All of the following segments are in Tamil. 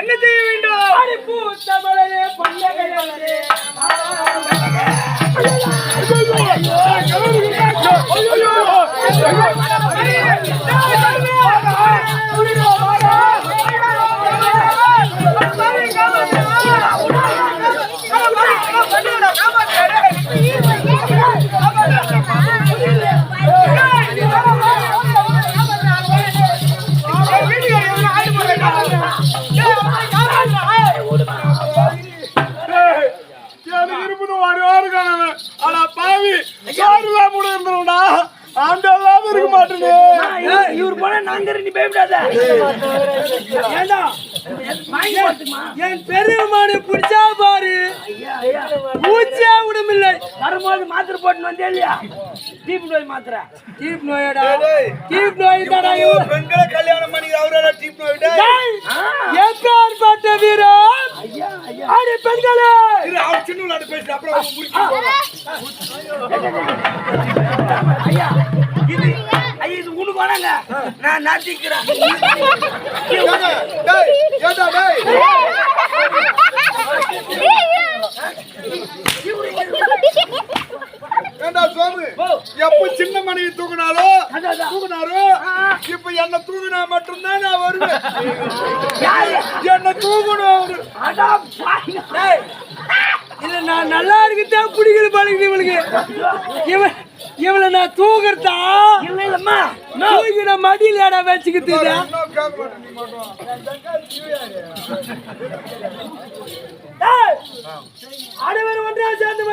என்ன செய்ய வேண்டும் இருப்பது ஒரு வாரம் காணவன் ஆனா பாவி கூட இருந்தோம்டா ஆண்டு இல்லாம இருக்க மாட்டேனே. இவர் போனா நாங்க ரெண்டு பயப்படாத ஏண்டா? என் பெரியம்மானு பிடிச்சா பாரு. மூச்சே விடமில்லை. வரும்போது மாத்திரை போட்டு வந்தே இல்லையா? டீப் நோய் மாத்திரை. டீப் நோயடா. டீப் நோய் தாடா பெண்களை கல்யாணம் பண்ணி அவரோட டீப் நோயிட்டே எப்பேற்பட்ட வீரம் அடி பெண்களே. அவர் சின்ன விளையாட்டு பேசுற. அப்புறம் ஐயா இது ஐயா இது உனக்கு வேணாங்க. நான் நாட்டிக்கிறேன் டேய் ஏடா டேய் ஏண்டா சோமு எப்ப சின்ன மனைவி தூக்குனாலோ தூக்குனாரோ இப்ப என்ன தூக்குனா மட்டும்தான் நான் வருவேன் என்ன தூக்கணும் அவரு அடா பாய். டேய், இல்ல நான் நல்லா இருக்குதா பிடிக்கல பழகுது இவளுக்கு இவன் இவளை நான் தூக்குறதா இல்ல இல்லம்மா தூக்கி நான் மடியில மட்டும் அனைவரும் ஒன்றா சேர்ந்து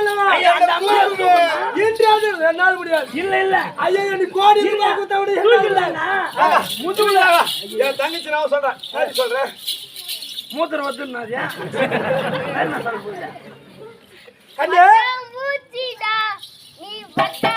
இன்றாவது என்னால் முடியாது இல்ல இல்ல ஐயா நீ கோடி கொடுத்த விட முதுகுல என் தங்கச்சி நான் சொல்றேன் சரி சொல்றேன் மூத்திரம் வந்துருந்தாதியா என்ன சொல்ல போறீங்க கண்ணே மூச்சிடா நீ வட்டா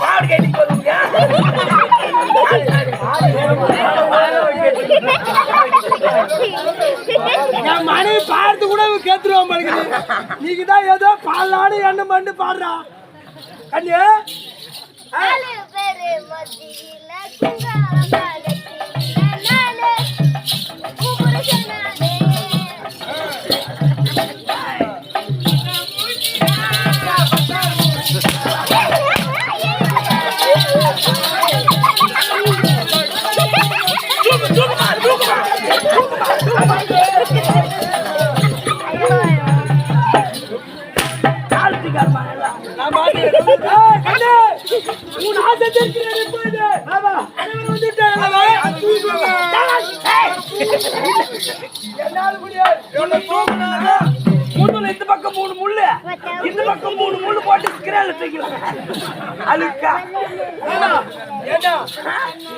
பாடு கேட்டு என் மனைவி பாடுறது கூட கேத்துருவான் பழகுது நீங்க தான் ஏதோ பாலாடு எண்ணெய் மண்டு பாடுறா. கண்ணு. இந்த பக்கம் மூணு முள்ளு இந்த பக்கம் மூணு முள்ளு போட்டு ஸ்கிரேல தூக்கலாம் அழுக்கா ஏண்டா, ஏண்டா,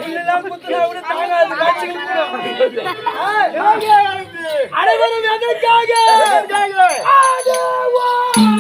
இதெல்லாம் குத்துனா விட தாங்காது, காய்ச்சல் ஏய், அனைவரும் எதற்காக? ஆடுவோம்.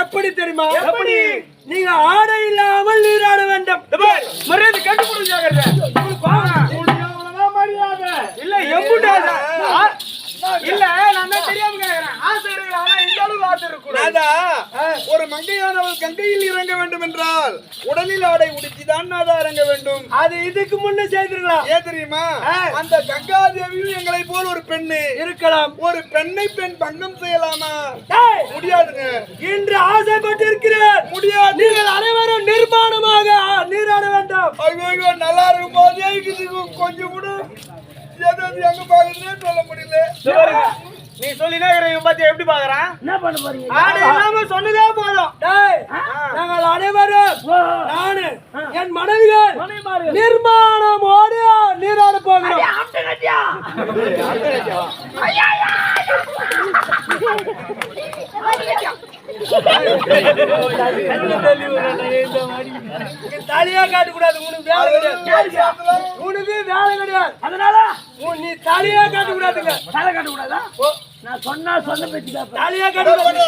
எப்படி தெரியுமா? எப்படி? நீங்க ஆடை இல்லாமல் நீராட வேண்டும். மரியாதை கண்டு கொடுத்து இல்ல எம்புட்டாத இல்ல நான் தெரியாம கேக்குறேன். ஆசை இருக்கு ஆனா இந்த அளவுக்கு ஆசை இருக்கு ஒரு மங்கையானவள் கங்கையில் இறங்க வேண்டும் என்றால் உடலில் ஆடை உடுத்திதான் நாதா இறங்க வேண்டும். அது இதுக்கு முன்ன செய்திருக்கலாம். ஏன் தெரியுமா? அந்த கங்கா தேவியும் எங்களை போல் ஒரு பெண்ணு. இருக்கலாம். ஒரு பெண்ணை பெண் பங்கம் செய்யலாமா? டேய், முடியாதுங்க. இன்று ஆசைப்பட்டு இருக்கிறேன் முடியாது. நீங்கள் அனைவரும் நிர்மாணமாக நீராட வேண்டும். ஐயோ நல்லா இருக்கும் போதே கொஞ்சம் கூட. எது எது எங்க பாக்குறதுனே சொல்ல முடியல நீ சொல்லினா இவன் பத்தி எப்படி பாக்குறான் என்ன பண்ண போறீங்க? ஆடை இல்லாம சொன்னதே போதும். டேய் நாங்கள் அனைவரும் நானு என் மனைவிகள் நிர்மாணமோடு நீராட போகிறோம். தலையா காட்ட கூடாது உனக்கு வேலை கிடையாது உனக்கு வேலை கிடையாது அதனால உன் நீ தலையா காட்ட கூடாதுங்க தலை காட்ட கூடாதா நான் சொன்னா சொன்ன பேச்சு தலையா காட்ட கூடாது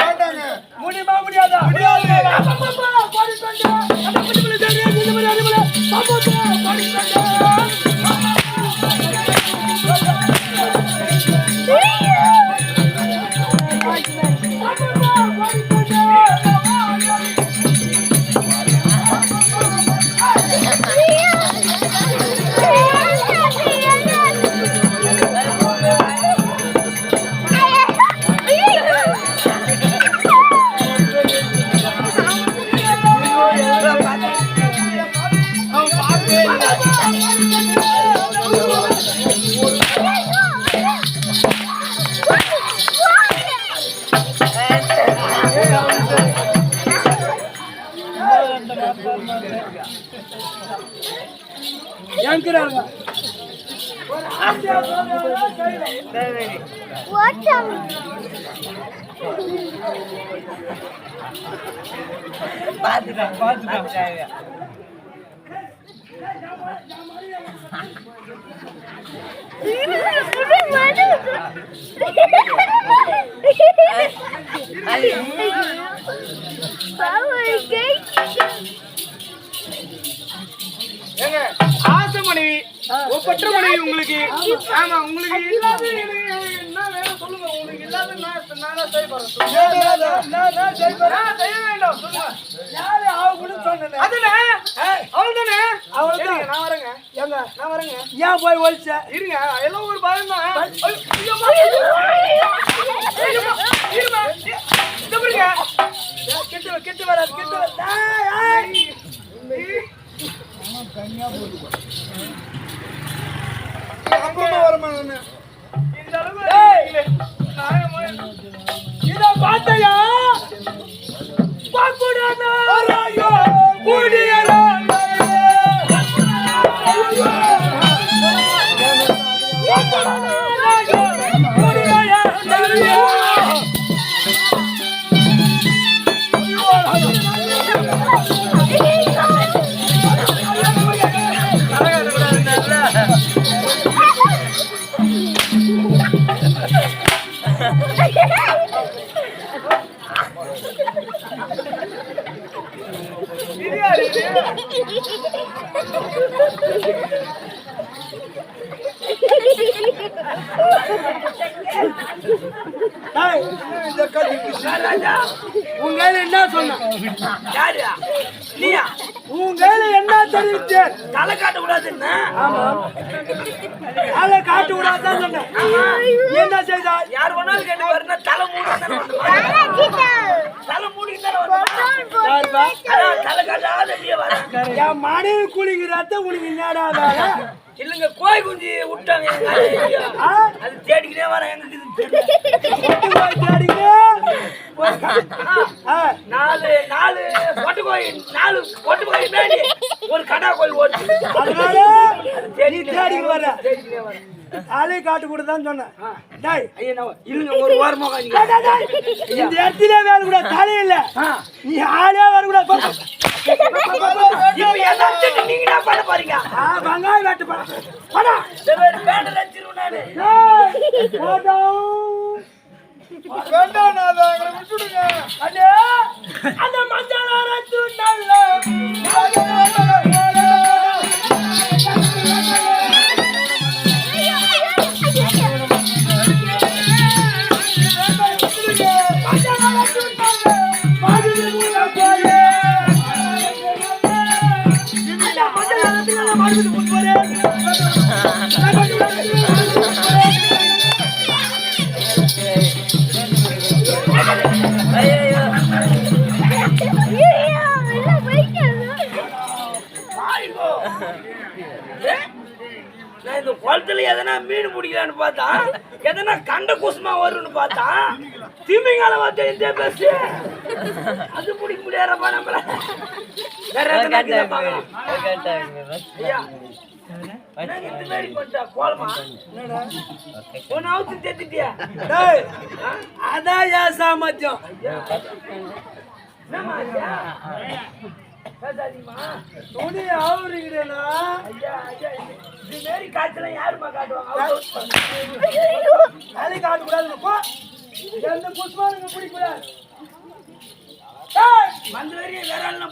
வேண்டாங்க முடியுமா முடியாதா முடியாது ஏங்கிறாங்க ஏங்க ஆசை மனைவி ஒப்பற்ற மனைவி உங்களுக்கு. ஆமா உங்களுக்கு இல்லாத எனக்கு என்ன வேணும் சொல்லுங்க உங்களுக்கு இல்லாத நான் நானா செய்யப்படுறேன் நான் செய்ய வேண்டும் யாரு அவங்க சொன்னேன் அதுனே அவள்தானே அவள்தான். சரிங்க, நான் வரேங்க. ஏங்க நான் வரேங்க. ஏன் போய் ஒழிச்ச? இருங்க எல்லாம் ஒரு பயம் தான். கிட்ட கிட்ட வராது கிட்ட. அப்புறமா வரமா இத பாத்தையா கையில என்ன சொன்ன? யாரு நீயா? உன் கையில என்ன தெரிவித்தேன் தலை காட்ட கூடாதுன்னு ஆமா. தலை காட்ட கூடாதுன்னு சொன்னேன். நீ என்ன செய்தா யார் வேணாலும் கேட்டு வரணும் தலை மூடி என் மனைவி குளிக்கிறாத்த உனக்கு என்னடா வேலை? இல்லங்க கோய் குஞ்சு விட்டாங்க? அது தேடிக்கிட்டே தேடிக்கிட்டு ஆ, நாலு நாலு பொட்டு நாலு பொட்டு மேடி ஒரு கடா கோயில் ஓட்டு அதனால நீ தேடிக்கு வர. ஆளே காட்டு கூட தான் சொன்னேன். டேய். ஐயா இல்லைங்க ஒரு வாரமா உட்காந்து டேய், டேய், டேய். இந்த இடத்துல வேலை கூட தலை இல்ல. நீ ஆளே வர கூட நீங்க என்ன பண்ண போறீங்க? வெங்காயம் வெட்டு படா. நானு. வேண்டாம் நான் அதை விட்டுடுங்க. அண்ணே, குளத்துல எதனா மீன் பிடிக்கலான்னு பார்த்தா எதனா கண்ட குசுமா வரும்னு பார்த்தா திமிங்கால வந்து இந்த பேசு. அது பிடிக்க முடியாதப்பா நம்மள. வேற அதான் சாமர்த்தியம். பேசாதீங்கம்மா துணி ஆவுறீங்கடா ஐயா ஐயா இது மாரி காய்ச்சலாம் யாரும்மா காட்டுவாங்க. வேலை காட்டக்கூடாது போ. எந்த புஷ்பானுங்க பிடிக்கூடாது டேய், வந்து வரையும் வேற ஆள்னா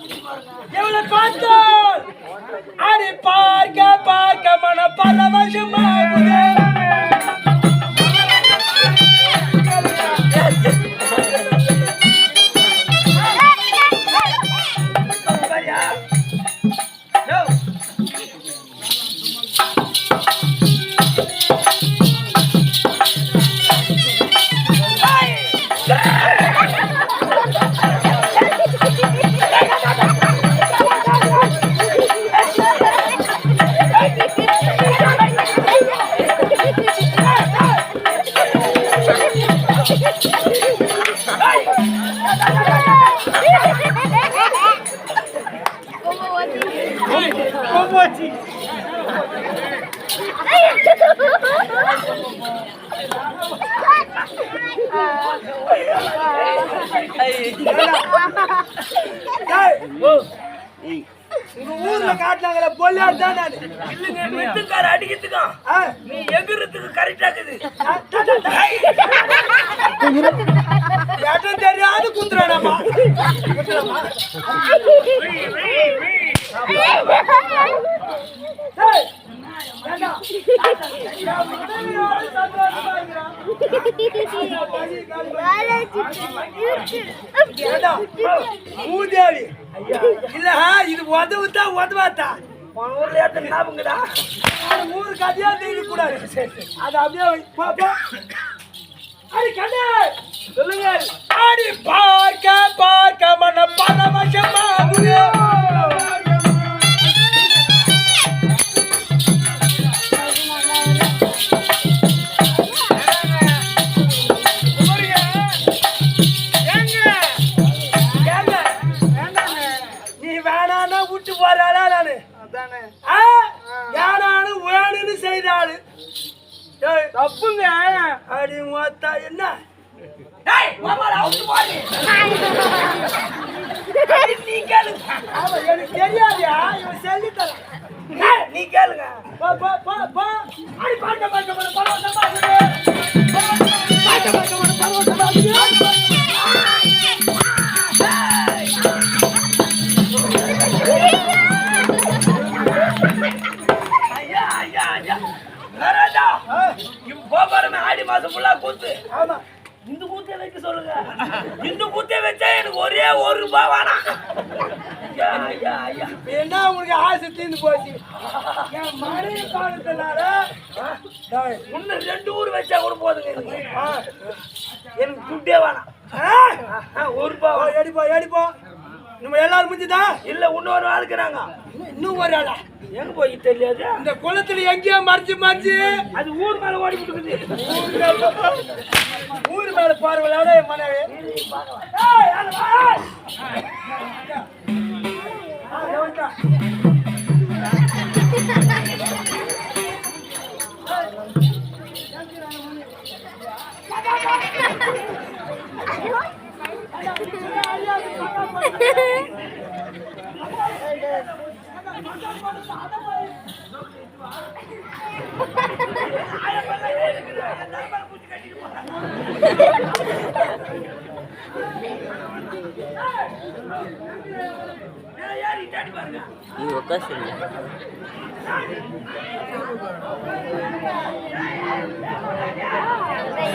மூதேவி இல்ல இது உதவுத்தா உதவாத்தா ஊர்ல ஏத்த ஞாபகங்கடா அது ஊரு கதையா தெரிய கூடாது அது அப்படியே வை. அடி சொல்லுங்க அடி பார்க்க பார்க்க மன பரவசமாகுது ஏங்க? தப்புங்க அடி மொத்தா என்ன டேய் மாமால அவுத்து பாரு டேய், நீ கேளுங்க அவ எனக்கு தெரியாதியா இவன் சொல்லி தரான் டேய், நீ கேளுங்க போ போ போ போ அடி பாட்ட பாட்ட பாட்ட பரவசமா ராஜா பாருங்க ஆடி மாசம் ஃபுல்லா கூத்து. ஆமா. இந்த கூத்தே வைக்க சொல்லுங்க. இந்த கூத்தே வச்சா எனக்கு ஒரே ஒரு ரூபாய் ஐயா என்ன உனக்கு ஆசை தீர்ந்து போச்சு. என் மனைவி இன்னும் ரெண்டு ஊர் வச்சா கூட போதுங்க எனக்கு துட்டே வேணாம். ஒரு ரூபாய் போ, வேணாம். நம்ம எல்லாரும் முடிஞ்சுதா இல்ல இன்னொரு ஆளுக்குறாங்க இன்னும் ஒரு ஆளா? எங்க போய் தெரியாது. இந்த குளத்துல எங்கேயோ மறைச்சு மறைச்சு அது ஊர் மேல ஓடி விட்டுக்குது ஊர் மேல பார்வையோட என் மனைவி.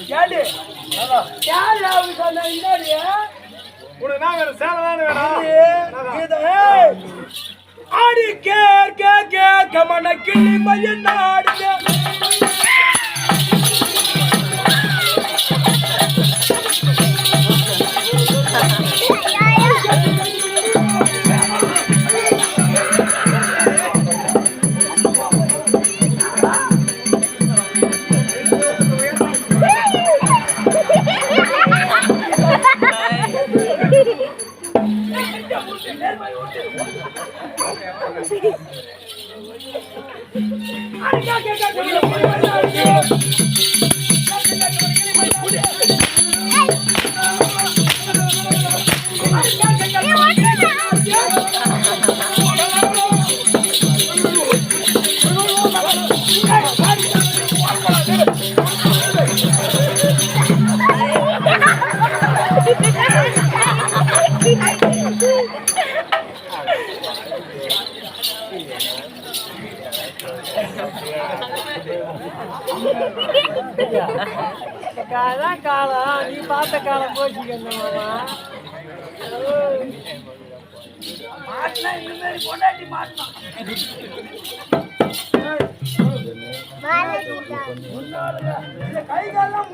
ஏடி, யாரு அவரு சொன்ன இன்னாடி? உனக்கு என்ன வேணும் சேலை தானே வேணும். ஆடி கே கே கே கமன கிளி மயன் ஆடுங்க அதான் காலம் நீ பார்த்த காலம் போச்சுக்கணும் மாமா மாட்டினா இந்த மாதிரி பொண்டாட்டி கை காலெல்லாம்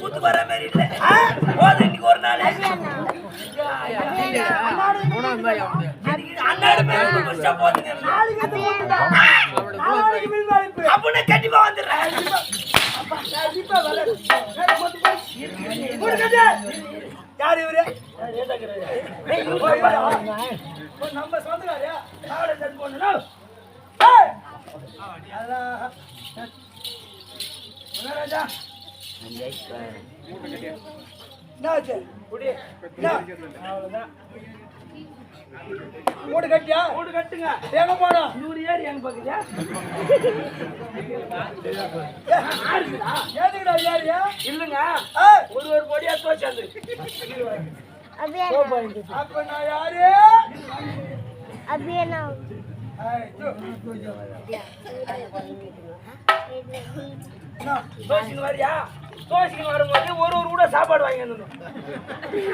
கூத்து வர மாதிரி இல்லை போதும் இன்னைக்கு ஒரு நாள் அண்ணாடு போதுங்க நாளைக்கு அப்படின்னு கண்டிப்பா வந்துடுறேன். கண்டிப்பா வரேன். யார் இவரு நம்ம சொந்தக்காரியா என்ன என்னாச்சு? மூடு கட்டியா? கூடு கட்டுங்க. எங்க போனோம் நூறு ஏறி எங்க பாக்குதா ஏதுக்குடா யாரியா இல்லங்க. ஒரு ஒரு பொடியா தோச்சு வந்து அப்ப நான் யாரு? அபியனா. என்ன? தோசிக்கு வரியா? தோசிக்கு வரும்போது ஒரு ஒரு கூட சாப்பாடு வாங்கி வந்துடணும்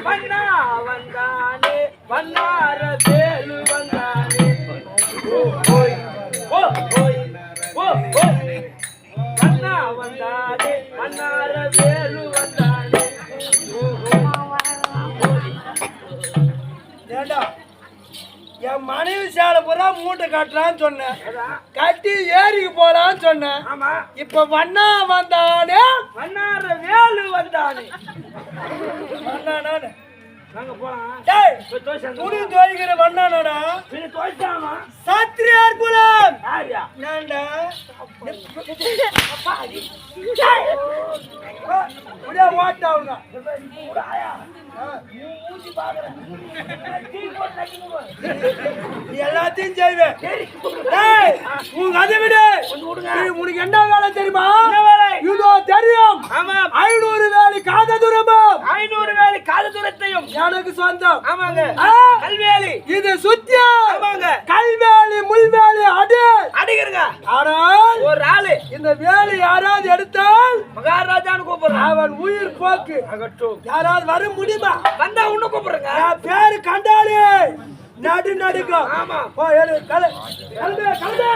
வந்தா வந்தானே வந்தார வேலு வந்தானே. ஓ ஓய் ஓ ஓய் ஓ ஓய் வந்தா வந்தானே வந்தார வேலு வந்தானே. ஓ ஏண்டா? என் மனைவி சேலை பூரா மூட்டை கட்டுறான்னு சொன்னேன். கட்டி ஏரிக்கு போலான்னு சொன்னேன். இப்ப வண்ணா வந்தானே? வந்தார வேலு வந்தானே. தோசை துணி துவைக்கிற வண்ணானோடா? சாத்திரியார் குலம் நான்டா ஓட்டாவுங்க எல்லாத்தையும் செய்வேன் அதை விடு. உனக்கு என்ன வேலை தெரியுமா? இதோ தெரியும். ஐநூறு வேலி காத துரமும் ஐநூறு வேலி காது தூரத்தையும். எனக்கு சொந்தம். ஆமாங்க. கல்வேலி. இது சுத்திய ஆமாங்க. கல்வேலி முள்வேலி அடி. அடிக்கிறங்க. ஆனால் ஒரு ஆளு. இந்த வேலி யாராவது எடுத்தால் மகாராஜான்னு கூப்பிடுறான். அவன் உயிர் போக்கு. யாராவது வர முடியுமா? வந்தா உன்ன கூப்பிடுறங்க. என் பேரு கண்டாலே நடு நடுக்கும். ஆமா. போ ஏறு கல கல்வே கல்வே